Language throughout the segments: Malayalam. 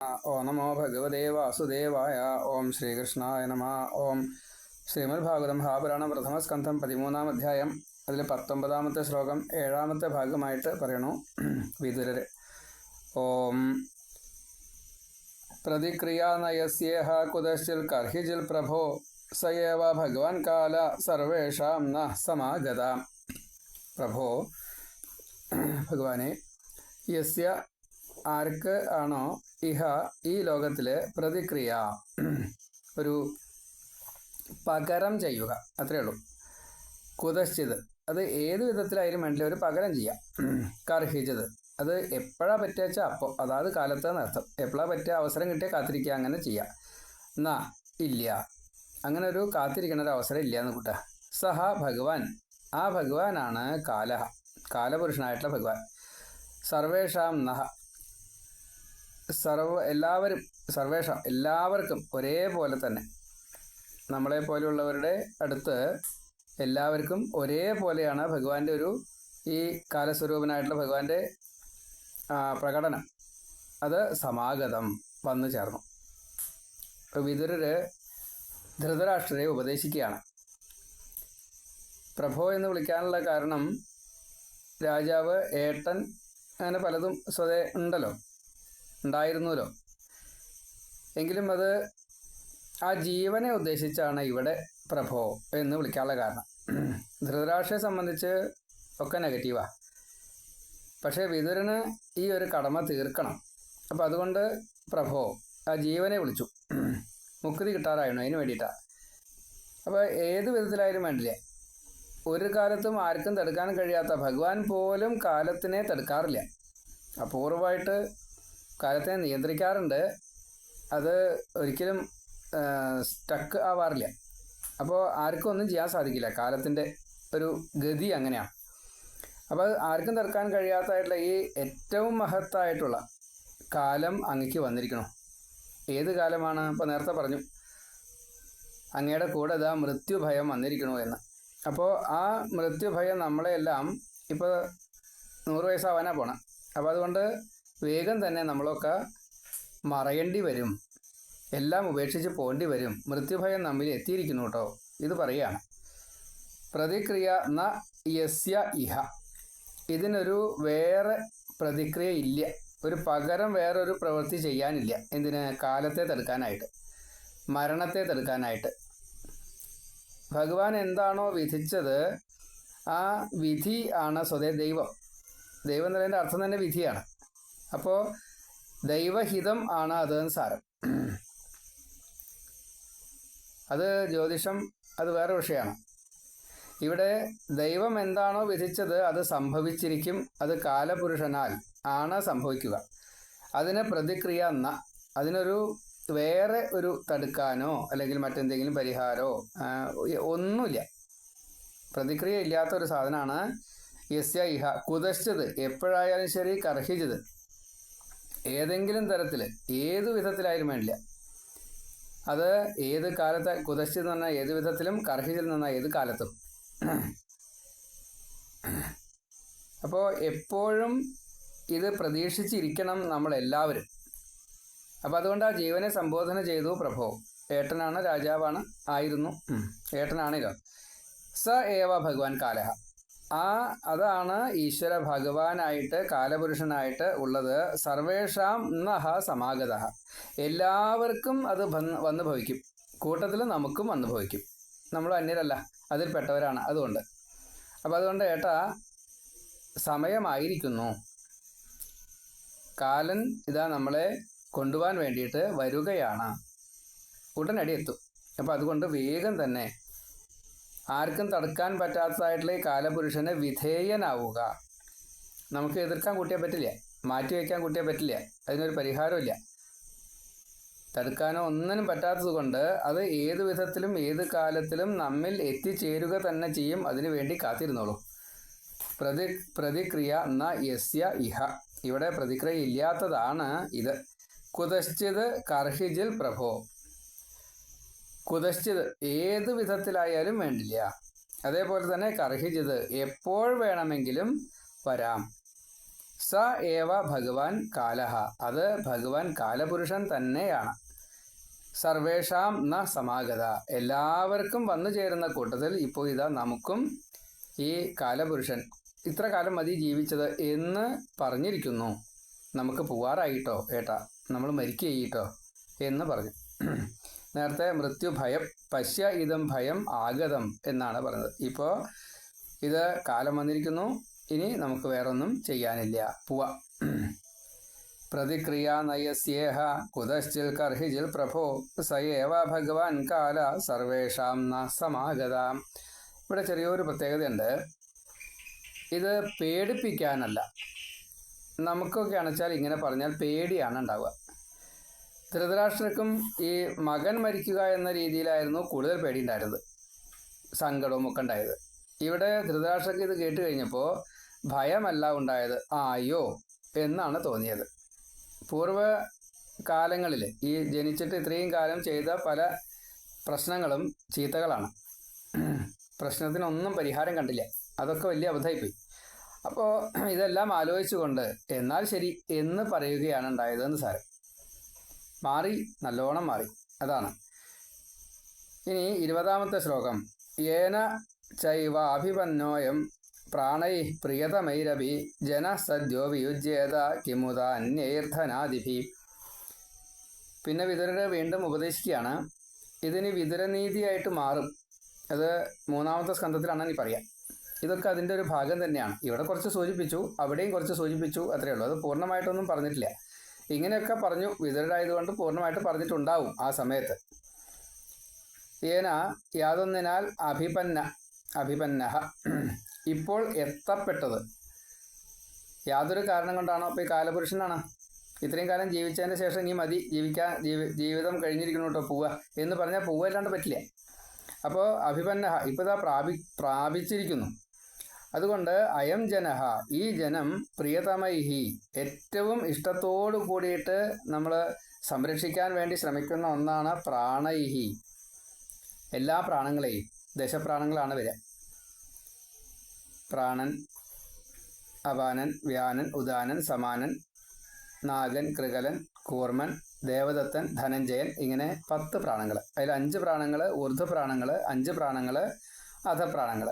ഓ നമോ ഭഗവതേ വാസുദേവായ ഓം ശ്രീകൃഷ്ണായ നമ ഓം ശ്രീമദ് ഭാഗവതം മഹാപുരാണം പ്രഥമസ്കന്ധം പതിമൂന്നാം അധ്യായം അതിൽ പത്തൊമ്പതാമത്തെ ശ്ലോകം ഏഴാമത്തെ ഭാഗമായിട്ട് പറയണു വിതുരര്. ഓം പ്രതിക്രിയാനയസ്യേഹ കുതശ്ചിൽ കർഹിജിൽ പ്രഭോ സയേവ ഭഗവാൻ കാല സർവേഷാം ന സമാഗത. പ്രഭോ ഭഗവാനെ യസ്യ ആർക്ക് ആണോ ഇഹ ഈ ലോകത്തിലെ പ്രതിക്രിയ? ഒരു പകരം ചെയ്യുക. അത്രയേ ഉള്ളൂ. കുതശ്ചിത്. അത് ഏത് വിധത്തിലായാലും വേണ്ടില്ല. ഒരു പകരം ചെയ്യാം. കർഹിച്ചത് അത് എപ്പോഴാ പറ്റുക അപ്പോൾ അതാത് കാലത്ത് നർത്ഥം എപ്പോഴാ പറ്റിയ അവസരം കിട്ടിയാൽ കാത്തിരിക്കുക. അങ്ങനെ ചെയ്യാം. ന ഇല്ല. അങ്ങനെ ഒരു കാത്തിരിക്കണ ഒരു അവസരം ഇല്ല എന്ന് കൂട്ട സഹ ഭഗവാൻ. ആ ഭഗവാനാണ് കാലഹ. കാലപുരുഷനായിട്ടുള്ള ഭഗവാൻ. സർവേഷാം നഹ. സർവ എല്ലാവരും സർവേഷ എല്ലാവർക്കും ഒരേപോലെ തന്നെ. നമ്മളെ പോലെയുള്ളവരുടെ അടുത്ത് എല്ലാവർക്കും ഒരേപോലെയാണ് ഭഗവാന്റെ ഒരു ഈ കാലസ്വരൂപനായിട്ടുള്ള ഭഗവാന്റെ പ്രകടനം. അത് സമാഗതം വന്നു ചേർന്നു. വിതുരര് ധൃതരാഷ്ട്രരെ ഉപദേശിക്കുകയാണ്. പ്രഭോ എന്ന് വിളിക്കാനുള്ള കാരണം രാജാവ് ഏട്ടൻ അങ്ങനെ പലതും സ്വതേ ഉണ്ടല്ലോ. ഉണ്ടായിരുന്നല്ലോ. എങ്കിലും അത് ആ ജീവനെ ഉദ്ദേശിച്ചാണ് ഇവിടെ പ്രഭോ എന്ന് വിളിക്കാനുള്ള കാരണം. ധൃതരാഷ്ട്രയെ സംബന്ധിച്ച് ഒക്കെ നെഗറ്റീവാ പക്ഷേ വിതുരന് ഈ ഒരു കടമ തീർക്കണം. അപ്പം അതുകൊണ്ട് പ്രഭോ ആ ജീവനെ വിളിച്ചു. മുക്തി കിട്ടാറായിരുന്നു അതിന് വേണ്ടിയിട്ടാണ് അപ്പോൾ ഏത് വിധത്തിലായാലും വേണ്ടില്ല? ഒരു കാലത്തും ആർക്കും തടുക്കാൻ കഴിയാത്ത ഭഗവാൻ പോലും കാലത്തിനെ തടുക്കാറില്ല. അപൂർവമായിട്ട് കാലത്തെ നിയന്ത്രിക്കാറുണ്ട്. അത് ഒരിക്കലും സ്റ്റക്ക് ആവാറില്ല. അപ്പോൾ ആർക്കും ഒന്നും ചെയ്യാൻ സാധിക്കില്ല. കാലത്തിന്റെ ഒരു ഗതി അങ്ങനെയാണ് അപ്പോൾ ആർക്കും തീർക്കാൻ കഴിയാത്തതായിട്ടുള്ള ഈ ഏറ്റവും മഹത്തായിട്ടുള്ള കാലം അങ്ങക്ക് വന്നിരിക്കണം. ഏത് കാലമാണ്? ഇപ്പോൾ നേരത്തെ പറഞ്ഞു. അങ്ങയുടെ കൂടെ ഇതാ മൃത്യുഭയം വന്നിരിക്കണു എന്ന്. അപ്പോൾ ആ മൃത്യുഭയം നമ്മളെല്ലാം ഇപ്പോൾ നൂറ് വയസ്സാവാനാണ് പോണം. അപ്പോൾ അതുകൊണ്ട് വേഗം തന്നെ നമ്മളൊക്കെ മറയേണ്ടി വരും. എല്ലാം ഉപേക്ഷിച്ച് പോകേണ്ടി വരും. മൃത്യുഭയം നമ്മിൽ എത്തിയിരിക്കുന്നു കേട്ടോ. ഇത് പറയുകയാണ്. പ്രതിക്രിയ ന യസ്യ ഇഹ. ഇതിനൊരു വേറെ പ്രതിക്രിയ ഇല്ല. ഒരു പകരം വേറൊരു പ്രവൃത്തി ചെയ്യാനില്ല. എന്തിന്? കാലത്തെ തടുക്കാനായിട്ട്. മരണത്തെ തടുക്കാനായിട്ട്. ഭഗവാൻ എന്താണോ വിധിച്ചത് ആ വിധി ആണ് സ്വതേ ദൈവം. ദൈവം എന്ന് പറയുന്നതിന്റെ അർത്ഥം തന്നെ വിധിയാണ്. അപ്പോൾ ദൈവഹിതം ആണ് അത് സാരം. അത് ജ്യോതിഷം അത് വേറെ വിഷയമാണ്. ഇവിടെ ദൈവം എന്താണോ വിധിച്ചത് അത് സംഭവിച്ചിരിക്കും. അത് കാലപുരുഷനാൽ ആണ് സംഭവിക്കുക. അതിന് പ്രതിക്രിയ എന്ന അതിനൊരു വേറെ ഒരു തടുക്കാനോ അല്ലെങ്കിൽ മറ്റെന്തെങ്കിലും പരിഹാരമോ ഒന്നുമില്ല. പ്രതിക്രിയ ഇല്ലാത്ത ഒരു സാധനമാണ് യസ്യ ഇഹ. കുതശ്ചത്. എപ്പോഴായാലും ശരി കർഹിച്ചത്. ഏതെങ്കിലും തരത്തിൽ ഏത് വിധത്തിലായാലും വേണ്ടില്ല. അത് ഏത് കാലത്തെ കുതശ്ശിൽ നിന്ന ഏത് വിധത്തിലും കർഹിച്ചിൽ നിന്ന ഏത് കാലത്തും. അപ്പോൾ എപ്പോഴും ഇത് പ്രതീക്ഷിച്ചിരിക്കണം നമ്മളെല്ലാവരും. അപ്പോൾ അതുകൊണ്ട് ആ ജീവനെ സംബോധന ചെയ്തു പ്രഭോ. ഏട്ടനാണ് രാജാവാണ് ആയിരുന്നു. ഏട്ടനാണല്ലോ സ ഏവ ഭഗവാൻ കാലഹ. ആ അതാണ് ഈശ്വര ഭഗവാനായിട്ട് കാലപുരുഷനായിട്ട് ഉള്ളത്. സർവേഷാം നഹ സമാഗത. എല്ലാവർക്കും അത് വന്ന് ഭവിക്കും. കൂട്ടത്തിൽ നമുക്കും വന്നു ഭവിക്കും. നമ്മൾ അന്യരല്ല അതിൽപ്പെട്ടവരാണ് അതുകൊണ്ട്. അപ്പം അതുകൊണ്ട് ഏട്ടാ സമയമായിരിക്കുന്നു. കാലൻ ഇതാ നമ്മളെ കൊണ്ടുപോകാൻ വേണ്ടിയിട്ട് വരികയാണ്. ഉടനടി എത്തും. അപ്പം അതുകൊണ്ട് വേഗം തന്നെ ആർക്കും തടുക്കാൻ പറ്റാത്തതായിട്ടുള്ള ഈ കാലപുരുഷന് വിധേയനാവുക. നമുക്ക് എതിർക്കാൻ കുട്ടിയെ പറ്റില്ല. മാറ്റി വയ്ക്കാൻ കുട്ടിയെ പറ്റില്ല. അതിനൊരു പരിഹാരമില്ല തടുക്കാനോ ഒന്നിനും പറ്റാത്തതുകൊണ്ട് അത് ഏത് വിധത്തിലും ഏത് കാലത്തിലും നമ്മിൽ എത്തിച്ചേരുക തന്നെ ചെയ്യും. അതിനു വേണ്ടി കാത്തിരുന്നോളൂ. പ്രതി പ്രതിക്രിയ ന യസ്യ ഇഹ. ഇവിടെ പ്രതിക്രിയ ഇല്ലാത്തതാണ് ഇത്. കുതശ്ചിത് കർഹിജിൽ പ്രഭോ. കുതശ്ചിത് ഏത് വിധത്തിലായാലും വേണ്ടില്ല. അതേപോലെ തന്നെ കർഹിജിത് എപ്പോൾ വേണമെങ്കിലും വരാം. സ ഏവ ഭഗവാൻ കാലഹ. അത് ഭഗവാൻ കാലപുരുഷൻ തന്നെയാണ്. സർവേഷാം ന സമാഗത. എല്ലാവർക്കും വന്നു ചേരുന്ന കൂട്ടത്തിൽ ഇപ്പോൾ ഇതാ നമുക്കും ഈ കാലപുരുഷൻ ഇത്ര കാലം മതി ജീവിച്ചത് എന്ന് പറഞ്ഞിരിക്കുന്നു. നമുക്ക് പോവാറായിട്ടോ ഏട്ടാ? നമ്മൾ മരിക്കുകയിട്ടോ എന്ന് പറഞ്ഞു. നേരത്തെ മൃത്യുഭയം പശ്യ ഇതം ഭയം ആഗതം എന്നാണ് പറഞ്ഞത്. ഇപ്പോൾ ഇത് കാലം വന്നിരിക്കുന്നു. ഇനി നമുക്ക് വേറൊന്നും ചെയ്യാനില്ല. പോവാ. പ്രതിക്രിയ നയസ്യേഹ കുതശ്ചിൽ കർഹിജിൽ പ്രഭോ. സയേവ ഭഗവാൻ കാല സർവേഷാം ന സമാഗത. ഇവിടെ ചെറിയൊരു പ്രത്യേകതയുണ്ട്. ഇത് പേടിപ്പിക്കാനല്ല. നമുക്കൊക്കെ അണച്ചാൽ ഇങ്ങനെ പറഞ്ഞാൽ പേടിയാണ് ഉണ്ടാവുക. ധൃതരാഷ്ട്രക്കും ഈ മകൻ മരിക്കുക എന്ന രീതിയിലായിരുന്നു കൂടുതൽ പേടിയുണ്ടായിരുന്നത് സങ്കടവും ഒക്കെ ഉണ്ടായത്. ഇവിടെ ധൃതരാഷ്ട്രക്ക് ഇത് കേട്ട് കഴിഞ്ഞപ്പോൾ ഭയമല്ല ഉണ്ടായത് ആയോ എന്നാണ് തോന്നിയത്. പൂർവ കാലങ്ങളിൽ ഈ ജനിച്ചിട്ട് ഇത്രയും കാലം ചെയ്ത പല പ്രശ്നങ്ങളും ചീത്തകളാണ്. പ്രശ്നത്തിനൊന്നും പരിഹാരം കണ്ടില്ല. അതൊക്കെ വലിയ അബദ്ധമായിപ്പോയി. അപ്പോൾ ഇതെല്ലാം ആലോചിച്ചുകൊണ്ട് എന്നാൽ ശരി എന്ന് പറയുകയാണ് ഉണ്ടായതെന്ന് സാരം. മാറി നല്ലോണം മാറി. അതാണ്. ഇനി ഇരുപതാമത്തെ ശ്ലോകം. ഏന ചൈവ അഭിപന്നോയം പ്രാണൈ പ്രിയതമൈരഭി ജന സദ്യോ വിയുജ്യേത കിമുത അന്യൈർധനാദിഭി പിന്നെ വിതുരരെ വീണ്ടും ഉപദേശിക്കുകയാണ്. ഇതിന് വിതുരനീതിയായിട്ട് മാറും. അത് മൂന്നാമത്തെ സ്കന്ധത്തിലാണ് ഇനി പറയാം. ഇതൊക്കെ അതിന്റെ ഒരു ഭാഗം തന്നെയാണ്. ഇവിടെ കുറച്ച് സൂചിപ്പിച്ചു അവിടെയും കുറച്ച് സൂചിപ്പിച്ചു അത്രയേ ഉള്ളൂ. അത് പൂർണമായിട്ടൊന്നും പറഞ്ഞിട്ടില്ല. ഇങ്ങനെയൊക്കെ പറഞ്ഞു വിതരായതുകൊണ്ട് പൂർണമായിട്ട് പറഞ്ഞിട്ടുണ്ടാവും ആ സമയത്ത്. ഏന യാതൊന്നിനാൽ അഭിപന്ന അഭിപന്നഹ. ഇപ്പോൾ എത്തപ്പെട്ടത്. യാതൊരു കാരണം കൊണ്ടാണോ ഇപ്പോൾ ഈ കാലപുരുഷനാണ്? ഇത്രയും കാലം ജീവിച്ചതിന് ശേഷം ഇനി മതി ജീവിക്കാൻ ജീവി ജീവിതം കഴിഞ്ഞിരിക്കുന്നു കേട്ടോ പോവുക എന്ന് പറഞ്ഞാൽ പോവല്ലാണ്ട് പറ്റില്ല. അപ്പോൾ അഭിപന്നഹ ഇപ്പോൾ ഇതാ പ്രാപി പ്രാപിച്ചിരിക്കുന്നു. അതുകൊണ്ട് അയം ജനഹ ഈ ജനം പ്രിയതമൈഹി. ഏറ്റവും ഇഷ്ടത്തോടു കൂടിയിട്ട് നമ്മൾ സംരക്ഷിക്കാൻ വേണ്ടി ശ്രമിക്കുന്ന ഒന്നാണ് പ്രാണൈഹി. എല്ലാ പ്രാണങ്ങളെയും ദശപ്രാണങ്ങളാണ് വരിക. പ്രാണൻ അപാനൻ വ്യാനൻ ഉദാനൻ സമാനൻ നാഗൻ കൃകലൻ കൂർമൻ ദേവദത്തൻ ധനഞ്ജയൻ ഇങ്ങനെ പത്ത് പ്രാണങ്ങൾ അതിൽ അഞ്ച് പ്രാണങ്ങൾ ഊർധ്വപ്രാണങ്ങൾ അഞ്ച് പ്രാണങ്ങൾ അധപ്രാണങ്ങൾ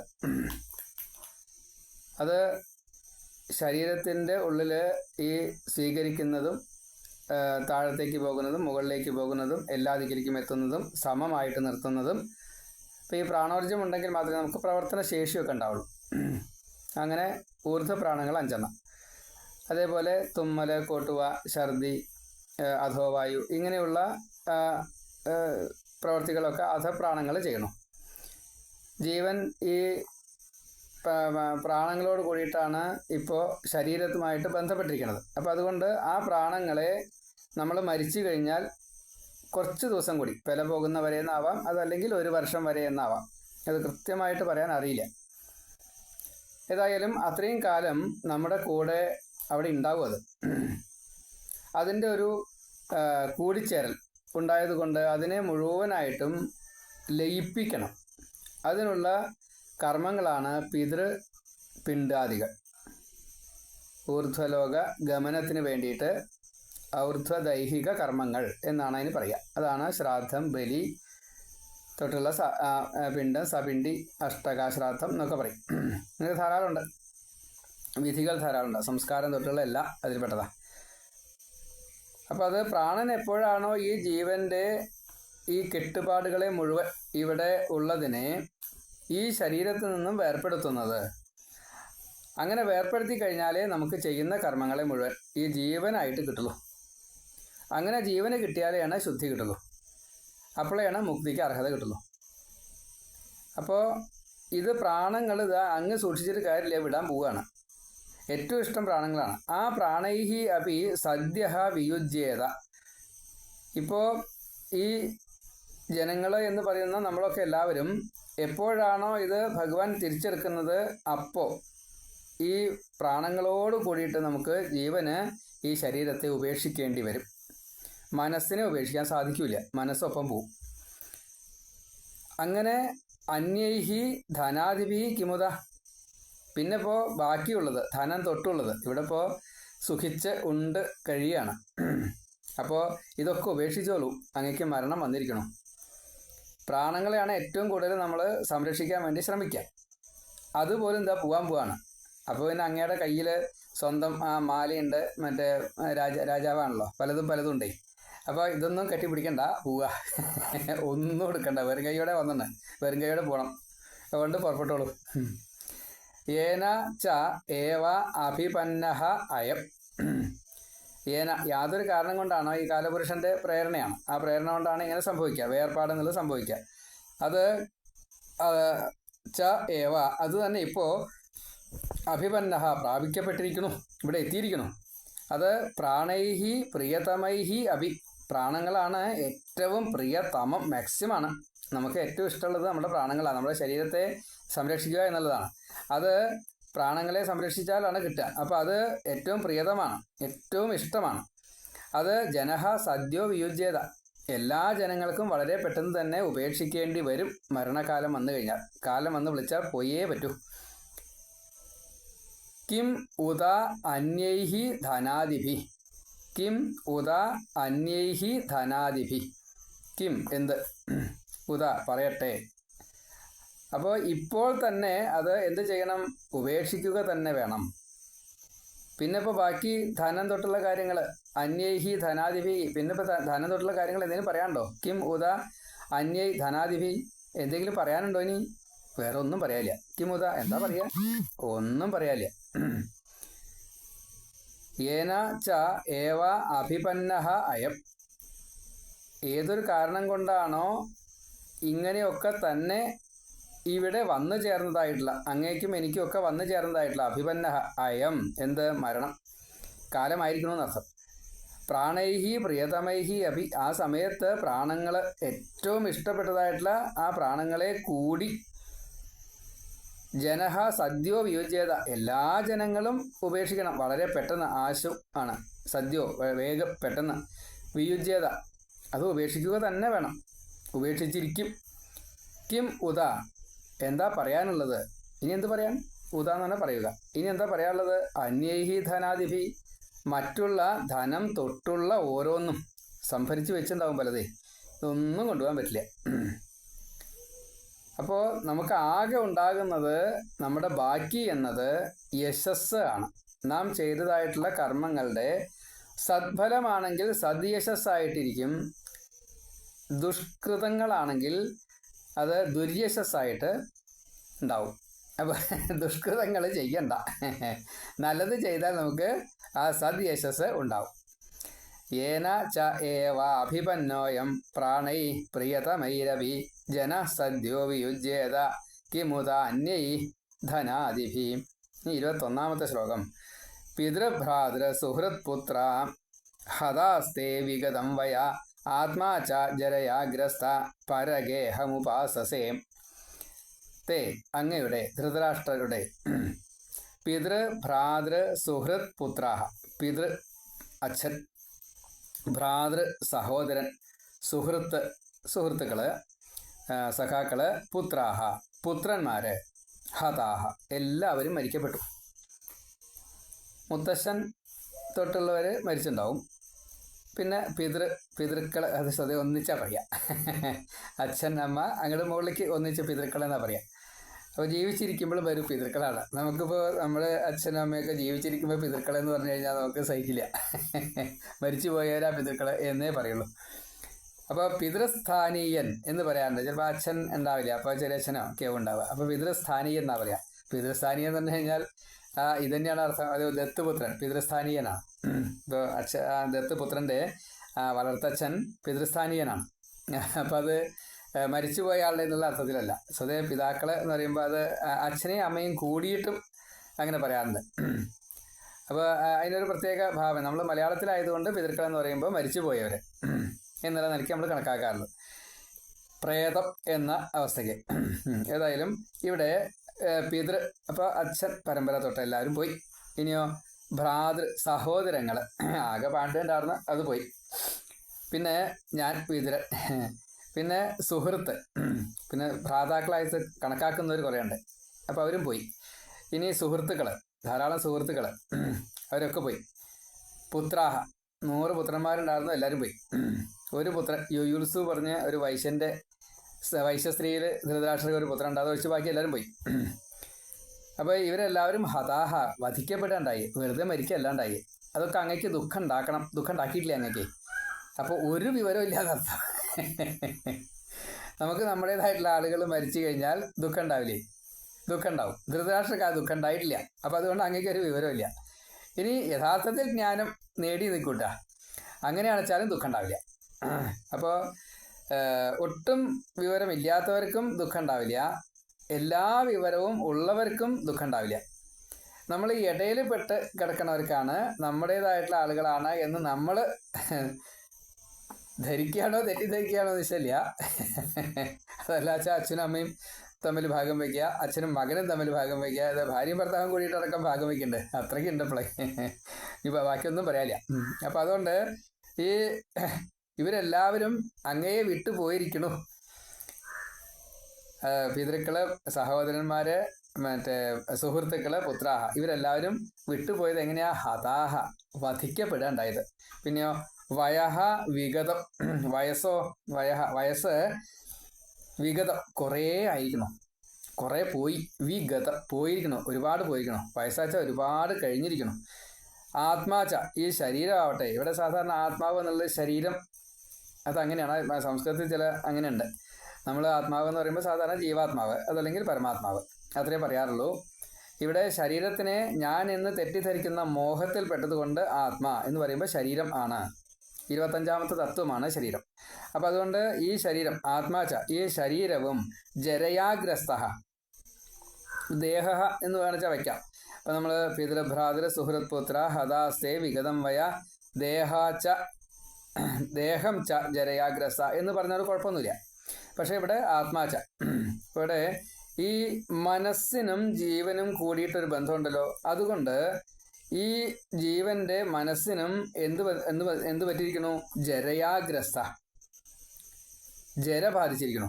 അത് ശരീരത്തിന്റെ ഉള്ളിൽ ഈ സ്വീകരിക്കുന്നതും താഴത്തേക്ക് പോകുന്നതും മുകളിലേക്ക് പോകുന്നതും എല്ലാ ദിക്കിലേക്കും എത്തുന്നതും സമമായിട്ട് നിർത്തുന്നതും ഇപ്പോൾ ഈ പ്രാണോർജം ഉണ്ടെങ്കിൽ മാത്രമേ നമുക്ക് പ്രവർത്തന ശേഷിയൊക്കെ ഉണ്ടാവുള്ളൂ. അങ്ങനെ ഊർധ്വ പ്രാണങ്ങൾ അഞ്ചെണ്ണം. അതേപോലെ തുമ്മൽ കോട്ടുവ ഛർദി അധോവായു ഇങ്ങനെയുള്ള പ്രവർത്തികളൊക്കെ അധപ്രാണങ്ങൾ ചെയ്യണം ജീവൻ ഈ പ്രാണങ്ങളോട് കൂടിയിട്ടാണ് ഇപ്പോൾ ശരീരത്തുമായിട്ട് ബന്ധപ്പെട്ടിരിക്കുന്നത്. അപ്പോൾ അതുകൊണ്ട് ആ പ്രാണങ്ങളെ നമ്മൾ മരിച്ചു കഴിഞ്ഞാൽ കുറച്ച് ദിവസം കൂടി വില പോകുന്ന വരെ എന്നാവാം അതല്ലെങ്കിൽ ഒരു വർഷം വരെ എന്നാവാം. അത് കൃത്യമായിട്ട് പറയാൻ അറിയില്ല. ഏതായാലും അത്രയും കാലം നമ്മുടെ കൂടെ അവിടെ ഉണ്ടാവും അത്. അതിന്റെ ഒരു കൂടിച്ചേരൽ ഉണ്ടായതുകൊണ്ട് അതിനെ മുഴുവനായിട്ടും ലയിപ്പിക്കണം. അതിനുള്ള കർമ്മങ്ങളാണ് പിതൃ പിണ്ടാദികൾ ഊർധ്വലോക ഗമനത്തിന് വേണ്ടിയിട്ട് ഔർധ്വദൈഹിക കർമ്മങ്ങൾ എന്നാണ് അതിന് പറയുക. അതാണ് ശ്രാദ്ധം ബലി തൊട്ടുള്ള സ പിണ്ടം സപിണ്ടി അഷ്ടകാശ്രാദ്ധം എന്നൊക്കെ പറയും. ഇങ്ങനെ ധാരാളമുണ്ട്. വിധികൾ ധാരാളമുണ്ട്. സംസ്കാരം തൊട്ടുള്ള എല്ലാം അതിൽപ്പെട്ടതാണ് അപ്പോൾ അത് പ്രാണൻ എപ്പോഴാണോ ഈ ജീവന്റെ ഈ കെട്ടുപാടുകളെ മുഴുവൻ ഇവിടെ ഉള്ളതിനെ ഈ ശരീരത്തിൽ നിന്നും വേർപ്പെടുത്തുന്നത്. അങ്ങനെ വേർപ്പെടുത്തി കഴിഞ്ഞാലേ നമുക്ക് ചെയ്യുന്ന കർമ്മങ്ങളെ മുഴുവൻ ഈ ജീവനായിട്ട് കിട്ടുള്ളൂ. അങ്ങനെ ജീവന് കിട്ടിയാലെയാണ് ശുദ്ധി കിട്ടുള്ളൂ. അപ്പോഴാണ് മുക്തിക്ക് അർഹത കിട്ടുള്ളൂ. അപ്പോൾ ഇത് പ്രാണങ്ങൾ ഇത് അങ്ങ് സൂക്ഷിച്ചിട്ട് കാര്യമില്ല വിടാൻ പോവുകയാണ്. ഏറ്റവും ഇഷ്ടം പ്രാണങ്ങളാണ്. ആ പ്രാണൈഹി അപി സദ്യ വിയുജ്യേത. ഇപ്പോൾ ഈ ജനങ്ങൾ എന്ന് പറയുന്ന നമ്മളൊക്കെ എല്ലാവരും എപ്പോഴാണോ ഇത് ഭഗവാൻ തിരിച്ചെടുക്കുന്നത് അപ്പോൾ ഈ പ്രാണങ്ങളോട് കൂടിയിട്ട് നമുക്ക് ജീവന് ഈ ശരീരത്തെ ഉപേക്ഷിക്കേണ്ടി വരും. മനസ്സിനെ ഉപേക്ഷിക്കാൻ സാധിക്കില്ല മനസ്സൊപ്പം പോവും. അങ്ങനെ അന്യൈഹി ധനാധിപി കിമുത പിന്നെ ഇപ്പോൾ ബാക്കിയുള്ളത് ധനം തൊട്ടുള്ളത്. ഇവിടെ ഇപ്പോൾ സുഖിച്ച് ഉണ്ട് കഴിയാണ്. അപ്പോൾ ഇതൊക്കെ ഉപേക്ഷിച്ചോളൂ അങ്ങേക്ക് മരണം വന്നിരിക്കണം. പ്രാണങ്ങളെയാണ് ഏറ്റവും കൂടുതൽ നമ്മൾ സംരക്ഷിക്കാൻ വേണ്ടി ശ്രമിക്കുക. അതുപോലെ എന്താ പോകാൻ പോവാണ്. അപ്പോൾ പിന്നെ അങ്ങയുടെ കയ്യിൽ സ്വന്തം ആ മാലയുണ്ട് മറ്റേ രാജ രാജാവാണല്ലോ. പലതും പലതും ഉണ്ടേ അപ്പോൾ ഇതൊന്നും കെട്ടിപ്പിടിക്കണ്ട പോവുക. ഒന്നും എടുക്കണ്ട. വെറും കൈയോടെ വന്നിട്ട് വെറും കൈയോടെ പോകണം അതുകൊണ്ട് പുറപ്പെട്ടോളൂ. ഏന ച ഏവ അഭിപന്നഹ അയം. ഏന യാതൊരു കാരണം കൊണ്ടാണോ ഈ കാലപുരുഷന്റെ പ്രേരണയാണ്? ആ പ്രേരണ കൊണ്ടാണ് ഇങ്ങനെ സംഭവിക്കുക. വേർപാടെന്നുള്ളത് സംഭവിക്കുക. അത് ച ഏവ അത് തന്നെ ഇപ്പോൾ അഭിപന്നഹ പ്രാപിക്കപ്പെട്ടിരിക്കുന്നു. ഇവിടെ എത്തിയിരിക്കുന്നു. അത് പ്രാണൈഹി പ്രിയതമൈഹി അഭി പ്രാണങ്ങളാണ് ഏറ്റവും പ്രിയതമം മാക്സിമാണ് നമുക്ക് ഏറ്റവും ഇഷ്ടമുള്ളത് നമ്മുടെ പ്രാണങ്ങളാണ്. നമ്മുടെ ശരീരത്തെ സംരക്ഷിക്കുക എന്നുള്ളതാണ്. അത് പ്രാണങ്ങളെ സംരക്ഷിച്ചാലാണ് കിട്ടുക. അപ്പോൾ അത് ഏറ്റവും പ്രിയതമാണ്. ഏറ്റവും ഇഷ്ടമാണ്. അത് ജനഹ സദ്യോ വിയുജ്യത. എല്ലാ ജനങ്ങൾക്കും വളരെ പെട്ടെന്ന് തന്നെ ഉപേക്ഷിക്കേണ്ടി വരും മരണകാലം വന്നു കഴിഞ്ഞാൽ. കാലം വന്ന് വിളിച്ചാൽ പോയേ പറ്റൂ. കിം ഉദ അന്യൈഹി ധനാദിഭി. കിം ഉദ അന്യൈഹി ധനാദിഭി. കിം എന്ത്? ഉദ പറയട്ടെ. അപ്പോൾ ഇപ്പോൾ തന്നെ അത് എന്ത് ചെയ്യണം? ഉപേക്ഷിക്കുക തന്നെ വേണം. പിന്നെ ഇപ്പോൾ ബാക്കി ധനം തൊട്ടുള്ള കാര്യങ്ങൾ അന്യൈഹി ധനാധിപി പിന്നെ ഇപ്പോൾ ധനം തൊട്ടുള്ള കാര്യങ്ങൾ എന്തെങ്കിലും പറയാനുണ്ടോ? കിം ഉദ അന്യൈ ധനാധിപി എന്തെങ്കിലും പറയാനുണ്ടോ ഇനി? വേറെ ഒന്നും പറയാനില്ല. കിം ഉദ എന്താ പറയാ? ഒന്നും പറയാനില്ല. ഏന ച ഏവ അഭിപന്ന അയം. ഏതൊരു കാരണം കൊണ്ടാണോ ഇങ്ങനെയൊക്കെ തന്നെ ഇവിടെ വന്നു ചേർന്നതായിട്ടുള്ള അങ്ങേക്കും എനിക്കും ഒക്കെ വന്നു ചേർന്നതായിട്ടുള്ള അഭിപന്ന അയം എന്ത്? മരണം. കാലമായിരിക്കണമെന്നർത്ഥം പ്രാണൈഹി പ്രിയതമൈഹി അഭി. ആ സമയത്ത് പ്രാണങ്ങൾ ഏറ്റവും ഇഷ്ടപ്പെട്ടതായിട്ടുള്ള ആ പ്രാണങ്ങളെ കൂടി ജനഹ സദ്യോ വിയോജ്യത. എല്ലാ ജനങ്ങളും ഉപേക്ഷിക്കണം. വളരെ പെട്ടെന്ന് ആശു ആണ്. സദ്യോ വേഗം പെട്ടെന്ന് വിയുജ്യത. അത് ഉപേക്ഷിക്കുക തന്നെ വേണം. ഉപേക്ഷിച്ചിരിക്കും. കിം ഉദ. എന്താ പറയാനുള്ളത്? ഇനി എന്ത് പറയാൻ? ഉദാഹരണം പറയുക. ഇനി എന്താ പറയാനുള്ളത്? അന്യൈഹി ധനാധിപി മറ്റുള്ള ധനം തൊട്ടുള്ള ഓരോന്നും സംഭരിച്ച് വെച്ചിട്ടുണ്ടാവും പലതേ. ഇതൊന്നും കൊണ്ടുപോകാൻ പറ്റില്ല. അപ്പോൾ നമുക്ക് ആകെ ഉണ്ടാകുന്നത് നമ്മുടെ ബാക്കി എന്നത് യശസ് ആണ്. നാം ചെയ്തതായിട്ടുള്ള കർമ്മങ്ങളുടെ സദ്ഫലമാണെങ്കിൽ സദ്യശസ്സായിട്ടിരിക്കും ദുഷ്കൃതങ്ങളാണെങ്കിൽ അത് ദുര്യശസ്സായിട്ട് ഉണ്ടാവും. അപ്പോൾ ദുഷ്കൃതങ്ങൾ ചെയ്യണ്ട. നല്ലത് ചെയ്താൽ നമുക്ക് ആ സദ്യശസ് ഉണ്ടാവും. ഏന ച ഏവ അഭിപന്നോയം പ്രാണൈ പ്രിയതമൈരവി ജന സദ്യോ വിയുജ്യേത കിമുത അന്യൈ ധനാദിഭി. ഇരുപത്തൊന്നാമത്തെ ശ്ലോകം. പിതൃഭ്രാതൃ സുഹൃത്പുത്ര ഹതാസ്തേ വിഗതം വയ ആത്മാ ച ജരയാഗ്രസ്ത പരഗേഹമുപാസസേ. തേ അങ്ങയുടെ ധൃതരാഷ്ട്രരുടെ പിതൃ ഭ്രാതൃ സുഹൃത് പുത്രാഹ. പിതൃ അച്ഛൻ ഭ്രാതൃ സഹോദരൻ സുഹൃത്ത് സുഹൃത്തുക്കൾ സഖാക്കൾ പുത്രാഹ പുത്രന്മാര് ഹതാഹ എല്ലാവരും മരിക്കപ്പെട്ടു. മുത്തശ്ശൻ തൊട്ടുള്ളവർ മരിച്ചിട്ടുണ്ടാവും. പിന്നെ പിതൃ പിതൃക്കൾ അത് സ്വതേ ഒന്നിച്ചാ പറയാം. അച്ഛൻ അമ്മ അങ്ങോട്ട് മുകളിലേക്ക് ഒന്നിച്ച് പിതൃക്കൾ എന്നാ പറയാം. അപ്പോൾ ജീവിച്ചിരിക്കുമ്പോൾ വരും പിതൃക്കളാണ്. നമുക്കിപ്പോൾ നമ്മുടെ അച്ഛനും അമ്മയൊക്കെ ജീവിച്ചിരിക്കുമ്പോൾ പിതൃക്കളെന്ന് പറഞ്ഞു കഴിഞ്ഞാൽ നമുക്ക് സഹിക്കില്ല. മരിച്ചു പോയവരാ പിതൃക്കൾ എന്നേ പറയുള്ളൂ. അപ്പോൾ പിതൃസ്ഥാനീയൻ എന്ന് പറയാറുണ്ട്. ചിലപ്പോൾ അച്ഛൻ ഉണ്ടാവില്ല അപ്പോൾ ചെറിയച്ഛനോ ഒക്കെ ഉണ്ടാവുക. അപ്പോൾ പിതൃസ്ഥാനീയൻ എന്നാ പറയാം? പിതൃസ്ഥാനീയൻ എന്ന് പറഞ്ഞു കഴിഞ്ഞാൽ ആ, ഇത് തന്നെയാണ് അർത്ഥം. അത് ദത്തുപുത്രൻ പിതൃസ്ഥാനീയനാണ് ഇപ്പോൾ അച്ഛ ദത്തുപുത്രന്റെ വളർത്തച്ഛൻ പിതൃസ്ഥാനീയനാണ്. അപ്പം അത് മരിച്ചുപോയ ആളുടെ എന്നുള്ള അർത്ഥത്തിലല്ല. സ്വതേ പിതാക്കൾ എന്ന് പറയുമ്പോൾ അത് അച്ഛനെയും അമ്മയും കൂടിയിട്ടും അങ്ങനെ പറയാറുണ്ട്. അപ്പോൾ അതിനൊരു പ്രത്യേക ഭാവം. നമ്മൾ മലയാളത്തിലായതുകൊണ്ട് പിതൃക്കൾ എന്ന് പറയുമ്പോൾ മരിച്ചുപോയവർ എന്നുള്ള നിലയ്ക്ക് നമ്മൾ കണക്കാക്കാറുള്ളത് പ്രേതം എന്ന അവസ്ഥയ്ക്ക്. ഏതായാലും ഇവിടെ പിതൃ അപ്പോൾ അച്ഛൻ പരമ്പര തൊട്ട് എല്ലാവരും പോയി. ഇനിയോ ഭ്രാതൃ സഹോദരങ്ങൾ ആകെ പാണ്ഡുണ്ടായിരുന്നു അത് പോയി. പിന്നെ ഞാൻ പിതൃ പിന്നെ സുഹൃത്ത് പിന്നെ ഭ്രാതാക്കളായിട്ട് കണക്കാക്കുന്നവർ കുറേ ഉണ്ട് അപ്പോൾ അവരും പോയി. ഇനി സുഹൃത്തുക്കൾ ധാരാളം സുഹൃത്തുക്കൾ അവരൊക്കെ പോയി. പുത്രാഹ നൂറ് പുത്രന്മാരുണ്ടായിരുന്നു എല്ലാവരും പോയി. ഒരു പുത്രൻ യുയുത്സു പറഞ്ഞ ഒരു വൈശ്യന്റെ വൈശ്യസ്ത്രീയിൽ ധൃതരാഷ്ട്രക്ക് ഒരു പുത്രൻ ഉണ്ട്. അത് ഒഴിച്ച് ബാക്കി എല്ലാവരും പോയി. അപ്പോൾ ഇവരെല്ലാവരും ഹതാഹ വധിക്കപ്പെടാണ്ടായി. വെറുതെ മരിക്കല്ലാണ്ടായി അതൊക്കെ അങ്ങക്ക് ദുഃഖം ഉണ്ടാക്കണം. ദുഃഖം ഉണ്ടാക്കിയിട്ടില്ല അങ്ങക്ക്? അപ്പോൾ ഒരു വിവരവും ഇല്ലാതർത്ഥം നമുക്ക് നമ്മുടേതായിട്ടുള്ള ആളുകൾ മരിച്ചു കഴിഞ്ഞാൽ ദുഃഖം ഉണ്ടാവില്ലേ? ദുഃഖം ഉണ്ടാവും. ധൃതരാഷ്ട്രക്ക് ആ ദുഃഖം ഉണ്ടായിട്ടില്ല. അപ്പോൾ അതുകൊണ്ട് അങ്ങക്ക് ഒരു വിവരമില്ല ഇനി യഥാർത്ഥത്തിൽ ജ്ഞാനം നേടി നിൽക്കൂട്ട. അങ്ങനെയാണെച്ചാലും ദുഃഖം ഉണ്ടാവില്ല. അപ്പോൾ ഒട്ടും വിവരമില്ലാത്തവർക്കും ദുഃഖം ഉണ്ടാവില്ല എല്ലാ വിവരവും ഉള്ളവർക്കും ദുഃഖം ഉണ്ടാവില്ല നമ്മൾ ഇടയിൽ പെട്ട് കിടക്കുന്നവർക്കാണ് നമ്മുടേതായിട്ടുള്ള ആളുകളാണ് എന്ന് നമ്മൾ ധരിക്കുകയാണോ തെറ്റിദ്ധരിക്കുകയാണോ എന്ന് വെച്ചില്ല അതല്ല വെച്ചാൽ അച്ഛനും അമ്മയും തമ്മിൽ ഭാഗം വയ്ക്കുക അച്ഛനും മകനും തമ്മിൽ ഭാഗം വയ്ക്കുക അത് ഭാര്യയും ഭർത്താവും കൂടിയിട്ടടക്കം ഭാഗം വയ്ക്കുന്നുണ്ട് അത്രയ്ക്ക് ഉണ്ട് ഇപ്പോഴേ ഇപ്പം ബാക്കിയൊന്നും പറയാനില്ല. അപ്പം അതുകൊണ്ട് ഈ ഇവരെല്ലാവരും അങ്ങയെ വിട്ടു പോയിരിക്കണു. പിതൃക്കൾ സഹോദരന്മാര് മറ്റേ സുഹൃത്തുക്കൾ പുത്രാഹ ഇവരെല്ലാവരും വിട്ടുപോയത് എങ്ങനെയാ? ഹതാഹ വധിക്കപ്പെടാണ്ടായത്. പിന്നെയോ വയഹ വിഗതം വയസ്സോ വയഹ വയസ്സ് വിഗതം കുറേ ആയിരിക്കണം. കുറേ പോയി വിഗതം പോയിരിക്കണം ഒരുപാട് പോയിരിക്കണം. വയസ്സാച്ച ഒരുപാട് കഴിഞ്ഞിരിക്കണം. ആത്മാച്ച ഈ ശരീരമാവട്ടെ ഇവിടെ സാധാരണ ആത്മാവ് എന്നുള്ളത് ശരീരം അതങ്ങനെയാണ്. സംസ്കൃതത്തിൽ ചില അങ്ങനെയുണ്ട്. നമ്മൾ ആത്മാവ് എന്ന് പറയുമ്പോൾ സാധാരണ ജീവാത്മാവ് അതല്ലെങ്കിൽ പരമാത്മാവ്. അത്രേ പറയാറുള്ളൂ. ഇവിടെ ശരീരത്തിനെ ഞാൻ എന്ന് തെറ്റിദ്ധരിക്കുന്ന മോഹത്തിൽ പെട്ടതുകൊണ്ട് ആത്മാ എന്ന് പറയുമ്പോൾ ശരീരം ആണ്. ഇരുപത്തഞ്ചാമത്തെ തത്വമാണ് ശരീരം. അപ്പം അതുകൊണ്ട് ഈ ശരീരം ആത്മാച്ച ഈ ശരീരവും ജരയാഗ്രസ്ത ദേഹ എന്ന് വേണിച്ചാൽ വയ്ക്കാം. അപ്പം നമ്മൾ പിതൃഭ്രാതൃ സുഹൃത്പുത്ര ഹദാസ്തേ വിഗതം വയ ദേഹാച്ച ദേഹം ച ജരയാഗ്രസ എന്ന് പറഞ്ഞാൽ കുഴപ്പമൊന്നുമില്ല. പക്ഷേ ഇവിടെ ആത്മാച്ച. ഇവിടെ ഈ മനസ്സിനും ജീവനും കൂടിയിട്ടൊരു ബന്ധമുണ്ടല്ലോ. അതുകൊണ്ട് ഈ ജീവന്റെ മനസ്സിനും എന്ത് എന്ത് എന്ത് പറ്റിയിരിക്കണു ജരയാഗ്രസ്ത. ജര ബാധിച്ചിരിക്കണു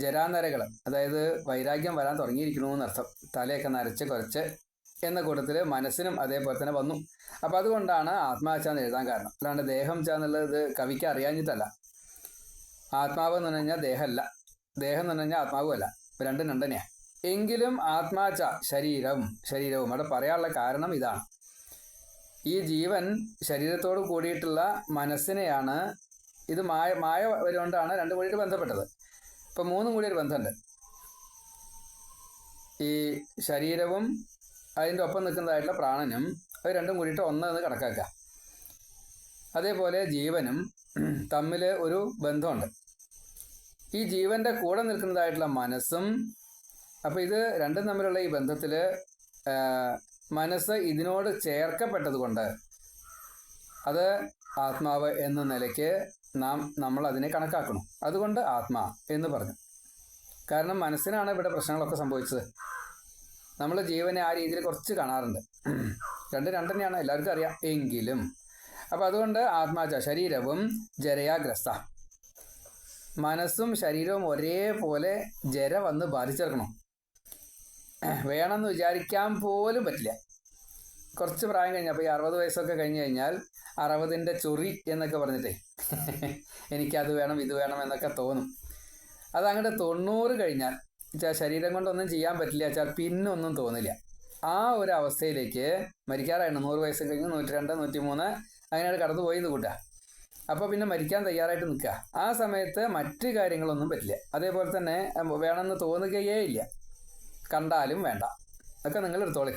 ജരാനരകൾ അതായത് വൈരാഗ്യം വരാൻ തുടങ്ങിയിരിക്കണു എന്നർത്ഥം. തലയൊക്കെ നരച്ച് കുറച്ച് എന്ന കൂട്ടത്തിൽ മനസ്സിനും അതേപോലെ തന്നെ വന്നു. അപ്പം അതുകൊണ്ടാണ് ആത്മാച്ചാന്ന് എഴുതാൻ കാരണം. അല്ലാണ്ട് ദേഹം ചാന്നുള്ളത് കവിക്ക് അറിയാഞ്ഞിട്ടല്ല. ആത്മാവ് എന്ന് പറഞ്ഞു കഴിഞ്ഞാൽ ദേഹമല്ല. ദേഹം എന്ന് പറഞ്ഞു കഴിഞ്ഞാൽ ആത്മാവും രണ്ടും രണ്ടനെയാണ് എങ്കിലും ആത്മാച്ച ശരീരം ശരീരവും. അവിടെ പറയാനുള്ള കാരണം ഇതാണ്. ഈ ജീവൻ ശരീരത്തോട് കൂടിയിട്ടുള്ള മനസ്സിനെയാണ് ഇത് മായ മായ വരുകൊണ്ടാണ് രണ്ടും കൂടിയിട്ട് ബന്ധപ്പെട്ടത്. ഇപ്പം മൂന്നും കൂടി ഒരു ബന്ധമുണ്ട്. ഈ ശരീരവും അതിന്റെ ഒപ്പം നിൽക്കുന്നതായിട്ടുള്ള പ്രാണനും അത് രണ്ടും കൂടിയിട്ട് ഒന്നെന്ന് കണക്കാക്കുക അതേപോലെ ജീവനും തമ്മിൽ ഒരു ബന്ധമുണ്ട്. ഈ ജീവന്റെ കൂടെ നിൽക്കുന്നതായിട്ടുള്ള മനസ്സും അപ്പോൾ ഇത് രണ്ടും തമ്മിലുള്ള ഈ ബന്ധത്തിൽ മനസ്സ് ഇതിനോട് ചേർക്കപ്പെട്ടതുകൊണ്ട് അത് ആത്മാവ് എന്ന നിലയ്ക്ക് നാം നമ്മൾ അതിനെ കണക്കാക്കണം. അതുകൊണ്ട് ആത്മാ എന്ന് പറഞ്ഞു. കാരണം മനസ്സിനാണ് ഇവിടെ പ്രശ്നങ്ങളൊക്കെ സംഭവിച്ചത്. നമ്മൾ ജീവനെ ആ രീതിയിൽ കുറച്ച് കാണാറുണ്ട്. രണ്ട് രണ്ടെന്നെയാണ് എല്ലാവർക്കും അറിയാം. എങ്കിലും. അപ്പം അതുകൊണ്ട് ആത്മാച ശരീരവും ജരയാഗ്രസ്ത. മനസ്സും ശരീരവും ഒരേപോലെ ജര വന്ന് ബാധിച്ചെടുക്കണം. വേണമെന്ന് വിചാരിക്കാൻ പോലും പറ്റില്ല. കുറച്ച് പ്രായം കഴിഞ്ഞപ്പോൾ ഈ അറുപത് വയസ്സൊക്കെ കഴിഞ്ഞ് കഴിഞ്ഞാൽ അറുപതിന്റെ ചൊറി എന്നൊക്കെ പറഞ്ഞിട്ടേ എനിക്കത് വേണം ഇത് വേണം എന്നൊക്കെ തോന്നും. അതങ്ങോട്ട് തൊണ്ണൂറ് കഴിഞ്ഞാൽ വെച്ചാൽ ശരീരം കൊണ്ടൊന്നും ചെയ്യാൻ പറ്റില്ല വെച്ചാൽ പിന്നൊന്നും തോന്നില്ല. ആ ഒരു അവസ്ഥയിലേക്ക് മരിക്കാറായിരുന്നു നൂറ് വയസ്സ് കഴിഞ്ഞ് നൂറ്റി രണ്ട് നൂറ്റി മൂന്ന് അങ്ങനെ കടന്നു പോയി കൂട്ടുക അപ്പോൾ പിന്നെ മരിക്കാൻ തയ്യാറായിട്ട് നിൽക്കുക ആ സമയത്ത് മറ്റ് കാര്യങ്ങളൊന്നും പറ്റില്ല. അതേപോലെ തന്നെ വേണമെന്ന് തോന്നുകയേ ഇല്ല. കണ്ടാലും വേണ്ട. അതൊക്കെ നിങ്ങൾ എടുത്തോളി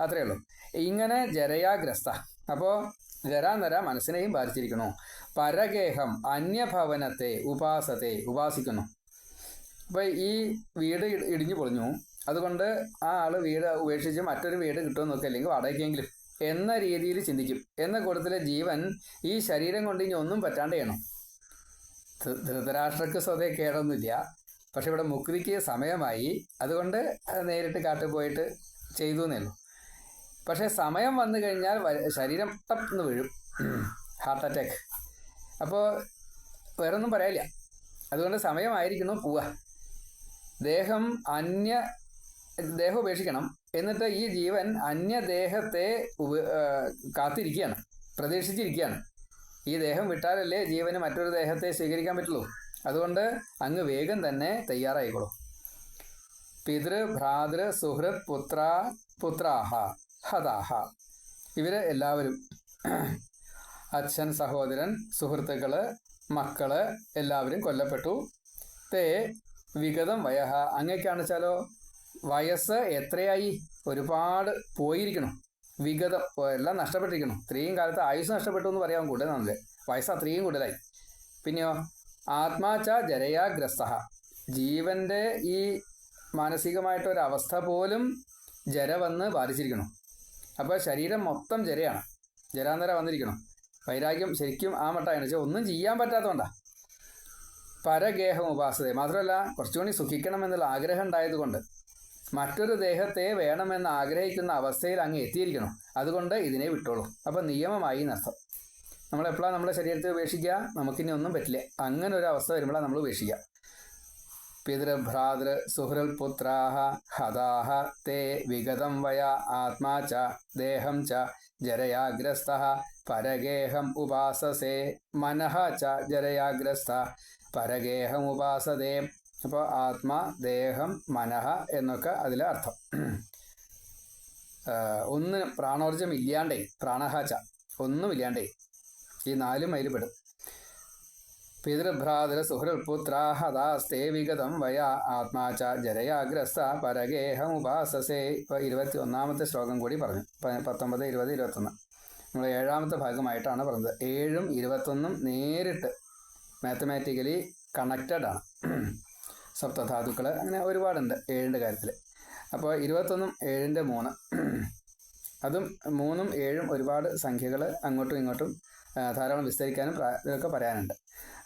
അത്രയേ ഉള്ളൂ. ഇങ്ങനെ ജരയാഗ്രസ്ത. അപ്പോൾ ജരാ ജരാനര മനസ്സിനെയും ബാധിച്ചിരിക്കുന്നു. പരഗേഹം അന്യഭവനത്തെ ഉപാസത്തെ ഉപാസിക്കുന്നു. അപ്പോൾ ഈ വീട് ഇടിഞ്ഞു പൊളിഞ്ഞു. അതുകൊണ്ട് ആ ആൾ വീട് ഉപേക്ഷിച്ച് മറ്റൊരു വീട് കിട്ടുമെന്ന് നോക്കുക അല്ലെങ്കിൽ വാടകയ്ക്കെങ്കിലും എന്ന രീതിയിൽ ചിന്തിക്കും. എന്ന കൂട്ടത്തിലെ ജീവൻ ഈ ശരീരം കൊണ്ട് ഇനി ഒന്നും പറ്റാണ്ട് ചെയ്യണം. ധൃതരാഷ്ട്രക്ക് സ്വതേ കേടൊന്നുമില്ല. പക്ഷെ ഇവിടെ മുക്തിക്ക് സമയമായി. അതുകൊണ്ട് നേരിട്ട് കാട്ടിൽ പോയിട്ട് ചെയ്തു എന്നേ പക്ഷെ സമയം വന്നു കഴിഞ്ഞാൽ ശരീരം ടപ്പെന്ന് വീഴും. Heart attack. അപ്പോൾ വേറൊന്നും പറയാനില്ല. അതുകൊണ്ട് സമയമായിരിക്കണം പോവുക ദേഹം അന്യ ദേഹം ഉപേക്ഷിക്കണം. എന്നിട്ട് ഈ ജീവൻ അന്യദേഹത്തെ ഉപ കാത്തിരിക്കുകയാണ്. പ്രതീക്ഷിച്ചിരിക്കുകയാണ്. ഈ ദേഹം വിട്ടാലല്ലേ ജീവന് മറ്റൊരു ദേഹത്തെ സ്വീകരിക്കാൻ പറ്റുള്ളൂ. അതുകൊണ്ട് അങ്ങ് വേഗം തന്നെ തയ്യാറായിക്കോളൂ. പിതൃ ഭ്രാതൃ സുഹൃത് പുത്ര പുത്രാഹ ഹതാഹ. ഇവർ എല്ലാവരും അച്ഛൻ സഹോദരൻ സുഹൃത്തുക്കൾ മക്കൾ എല്ലാവരും കൊല്ലപ്പെട്ടു. തേ വിഗതം. വയഹ അങ്ങനെയൊക്കെയാണ് വെച്ചാലോ വയസ്സ് എത്രയായി? ഒരുപാട് പോയിരിക്കണം. വിഗതം എല്ലാം നഷ്ടപ്പെട്ടിരിക്കണം ഇത്രയും കാലത്ത് ആയുസ് നഷ്ടപ്പെട്ടു എന്ന് പറയാൻ കൂടുതൽ നല്ലത് വയസ്സ് അത്രയും കൂടുതലായി. പിന്നെയോ ആത്മാച്ച ജരയാഗ്രസ്ത ജീവന്റെ ഈ മാനസികമായിട്ടൊരവസ്ഥ പോലും ജര വന്ന് ബാധിച്ചിരിക്കണം അപ്പോൾ ശരീരം മൊത്തം ജരയാണ്. ജരാന്തര വന്നിരിക്കണം വൈരാഗ്യം ശരിക്കും ആ മട്ടാണ്. വെച്ചാൽ ഒന്നും ചെയ്യാൻ പറ്റാത്തതുകൊണ്ടാണ് പരഗേഹം ഉപാസത മാത്രമല്ല കുറച്ചുകൂടി സുഖിക്കണമെന്നുള്ള ആഗ്രഹം ഉണ്ടായതുകൊണ്ട് മറ്റൊരു ദേഹത്തെ വേണമെന്ന് ആഗ്രഹിക്കുന്ന അവസ്ഥയിൽ അങ്ങ് എത്തിയിരിക്കണം. അതുകൊണ്ട് ഇതിനെ വിട്ടോളൂ. അപ്പം നിയമമായി എന്നർത്ഥം. നമ്മളെപ്പോഴാണ് നമ്മുടെ ശരീരത്തെ ഉപേക്ഷിക്കുക? നമുക്കിനി ഒന്നും പറ്റില്ല. അങ്ങനെ ഒരു അവസ്ഥ വരുമ്പോഴാണ് നമ്മൾ ഉപേക്ഷിക്കുക. പിതൃഭ്രാതൃ സുഹൃൽ പുത്രാഹ ഹതാഹ തേ വിഗതം വയ ആത്മാ ച ദേഹം ച ജരയാഗ്രസ്ത പരഗേഹം ഉപാസസേ മനഃ ച ജരയാഗ്രസ്ത പരഗേഹം ഉപാസതേ അപ്പോൾ ആത്മാ ദേഹം മനഹ എന്നൊക്കെ അതിലെ അർത്ഥം. ഒന്നിന് പ്രാണോർജം ഇല്ലാണ്ടേ പ്രാണഹാച്ച ഒന്നും ഇല്ലാണ്ടേ ഈ നാലും അതിൽ പെടും പിതൃഭ്രാതൃ സുഹൃത്പുത്രാഹദാസ്തേ വിഗതം വയ ആത്മാച്ച ജരയാഗ്രസ്ത പരഗേഹമുപാസസേ. ഇപ്പോൾ ഇരുപത്തി ഒന്നാമത്തെ ശ്ലോകം കൂടി പറഞ്ഞു. പത്തൊമ്പത് ഇരുപത് ഇരുപത്തൊന്ന്. നമ്മൾ ഏഴാമത്തെ ഭാഗമായിട്ടാണ് പറഞ്ഞത്. ഏഴും ഇരുപത്തൊന്നും നേരിട്ട് മാത്തമാറ്റിക്കലി കണക്റ്റഡ് ആണ്. സപ്തധാതുക്കൾ അങ്ങനെ ഒരുപാടുണ്ട്. ഏഴിന്റെ കാര്യത്തിൽ അപ്പോൾ ഇരുപത്തൊന്നും ഏഴിന്റെ മൂന്ന്. അതും മൂന്നും ഏഴും ഒരുപാട് സംഖ്യകൾ അങ്ങോട്ടും ഇങ്ങോട്ടും ധാരാളം വിസ്തരിക്കാനും ഇതൊക്കെ പറയാനുണ്ട്.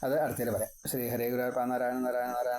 അത് അടുത്തതിൽ പറയാം. ശ്രീ ഹരേ ഗുരു നാരായണ നാരായണ നാരായണ.